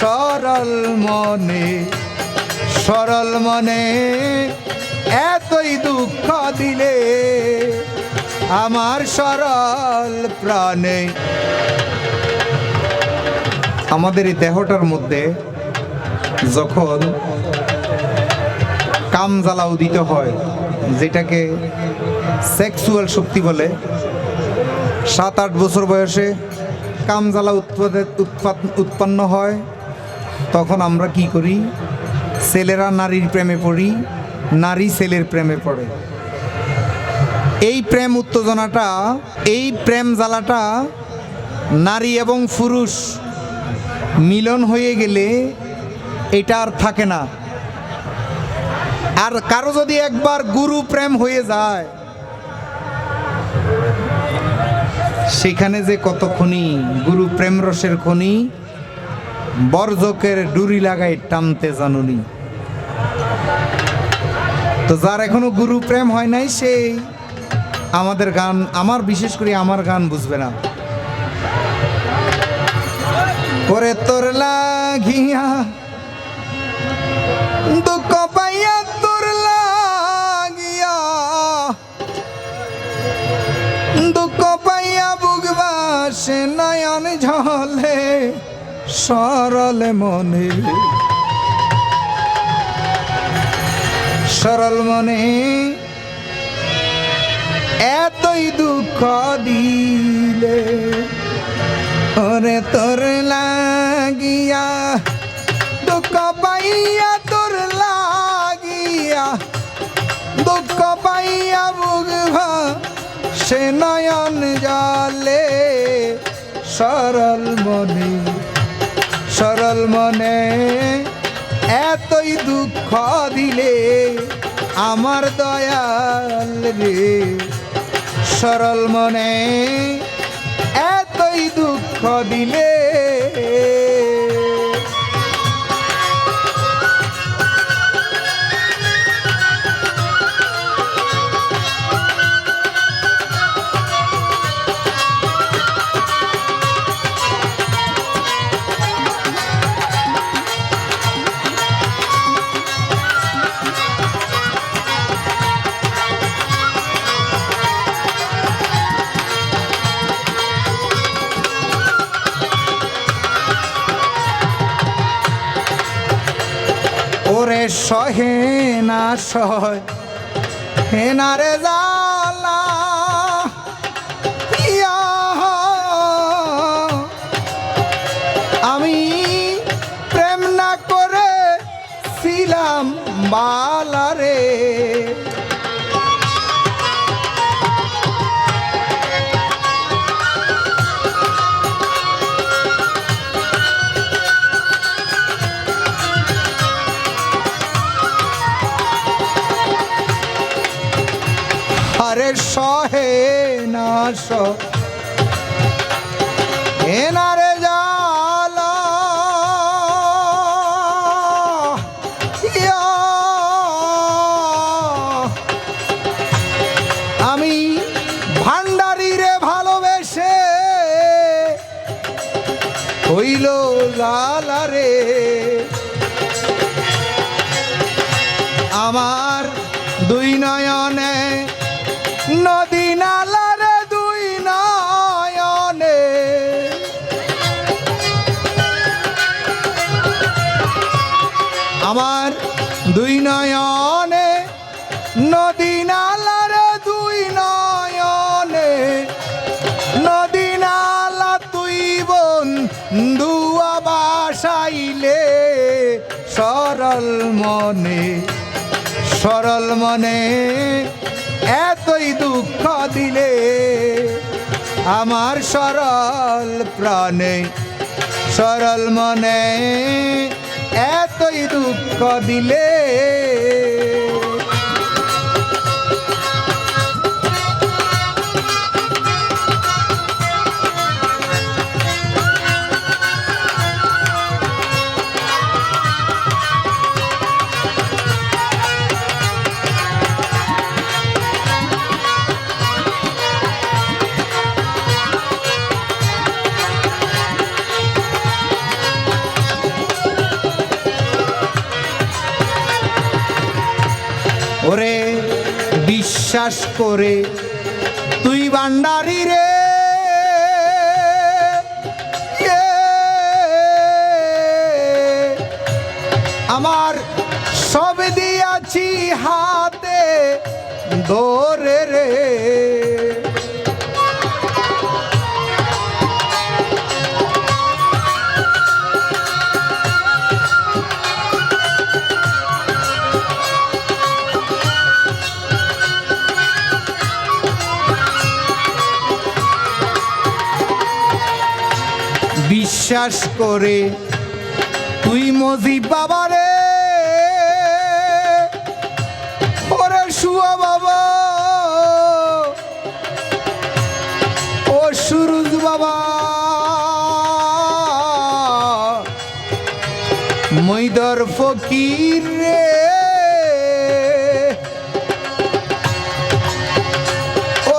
সরল মনে সরল মনে এতই দুঃখ দিলে আমার সরল প্রাণে। আমাদের এই দেহটার মধ্যে যখন কাম জ্বালা উদিত হয়, যেটাকে সেক্সুয়াল শক্তি বলে, সাত আট বছর বয়সে কাম জ্বালা উৎপাদে উৎপাদ উৎপন্ন হয় তখন আমরা কি করি? ছেলেরা নারীর প্রেমে পড়ি, নারী ছেলের প্রেমে পড়ে। এই প্রেম উত্তেজনাটা, এই প্রেম জ্বালাটা নারী এবং পুরুষ মিলন হয়ে গেলে এটা আর থাকে না। আর কারও যদি একবার গুরু প্রেম হয়ে যায়, সেখানে যে কত খনি গুরু প্রেম রসের খনি বর্জকের ডুরি লাগাই টানতে জানুনি। তো যার এখনও গুরু প্রেম হয় নাই সেই আমাদের গান, আমার বিশেষ করে আমার গান বুঝবে না। করে তোর লাগিয়া সরল মনে। সরল মনে এতই দুঃখ দিলে, ওরে তোর লাগিয়া দুঃখ পাইয়া, তোর লাগিয়া দুঃখ পাইয়া বুঝবা সে নয়ন জলে সরল মনে। সরল মনে এতই দুঃখ দিলে আমার দয়াল রে। সরল মনে এতই দুঃখ দিলে সহে না সয় হে না রে জালা আমি প্রেম না করে ছিলাম বালারে। সহ হে জালা। আমি ভান্ডারি রে ভালোবেসে হইল রে সরল মনে সরল মনে এতই দুঃখ দিলে আমার সরল প্রাণে, সরল মনে এতই দুঃখ দিলে ওরে বিশ্বাস করে তুই বান্ডারি রে। আমার সব দিয়াছি হাতে দোরে রে। বিশ্বাস করে। তুই মজিব বাবারে ওরে শুয়া বাবা। ও সুরুজ বাবা। মৈদর ফকির রে।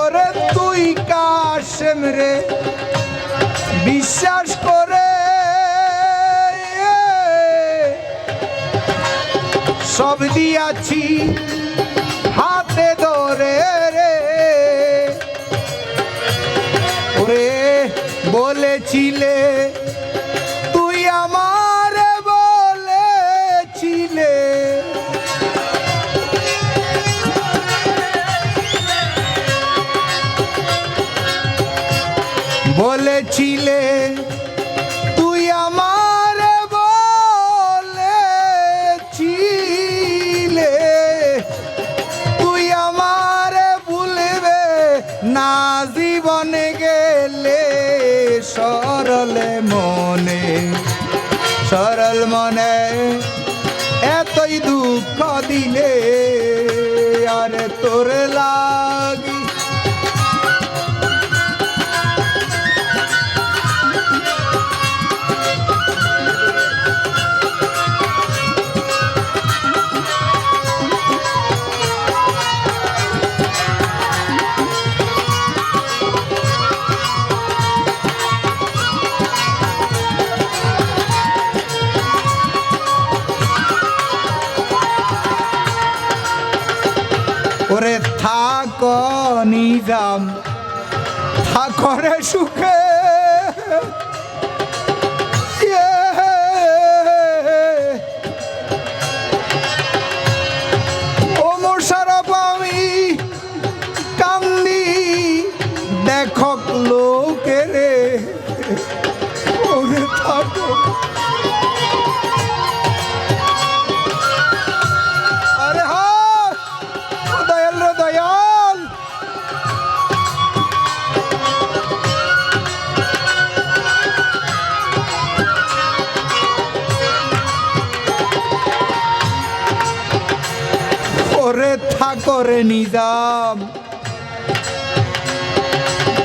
ওরে তুই কাশেম রে। বিশ্বাস করে। সব দিয়াছি হাতে ধরে রে। ওরে বলেছিলে সরল মনে এতই দুঃখ দিলে আর তোর লাগি। নিজাম থাকরে সুখে থাকরে নিজাম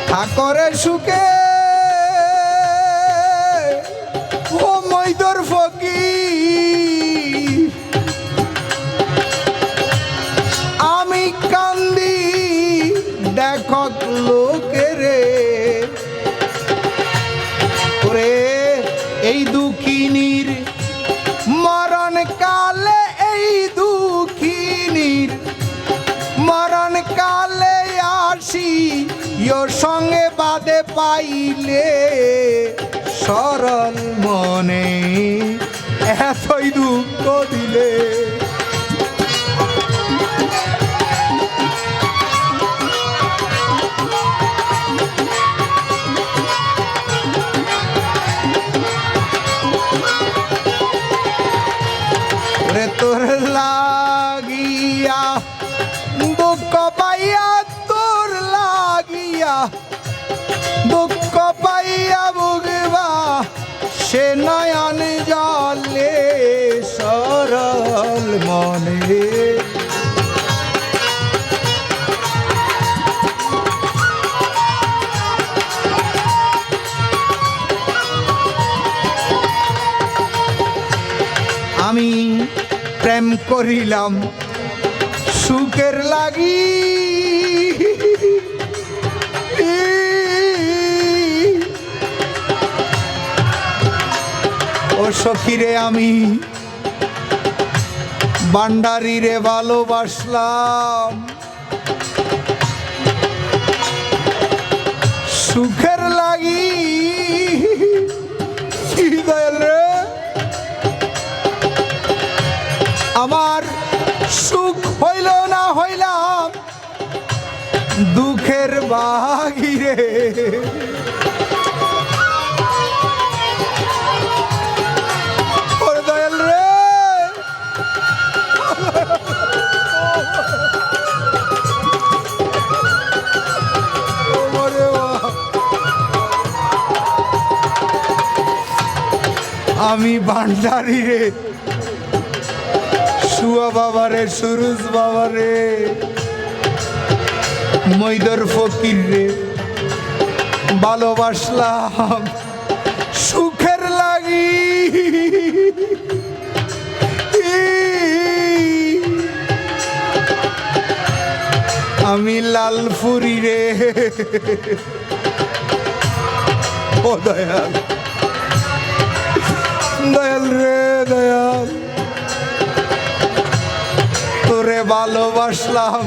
থাকরে সুখে আসি ইয়োর সঙ্গে বাদে পাইলে সরল মনে। এতই দুঃখ দিলে। তোর করিলাম। সুখের লাগি। ও সখিরে আমি বান্ডারি রে ভালোবাসলাম। সুখের লাগি। কি দয়াল রে? আমার সুখ হইল না হইলাম দুঃখের বাহিরে। ওরে দয়াল রে। ওরে বাবা। রে শুয়া সুরুজ বাবারে। মৈদর ফকির রে, ভালোবাসলাম সুখের লাগি। আমি লালপুরি রে। ও দয়াল। দয়াল রে, দয়াল। তোরে ভালোবাসলাম।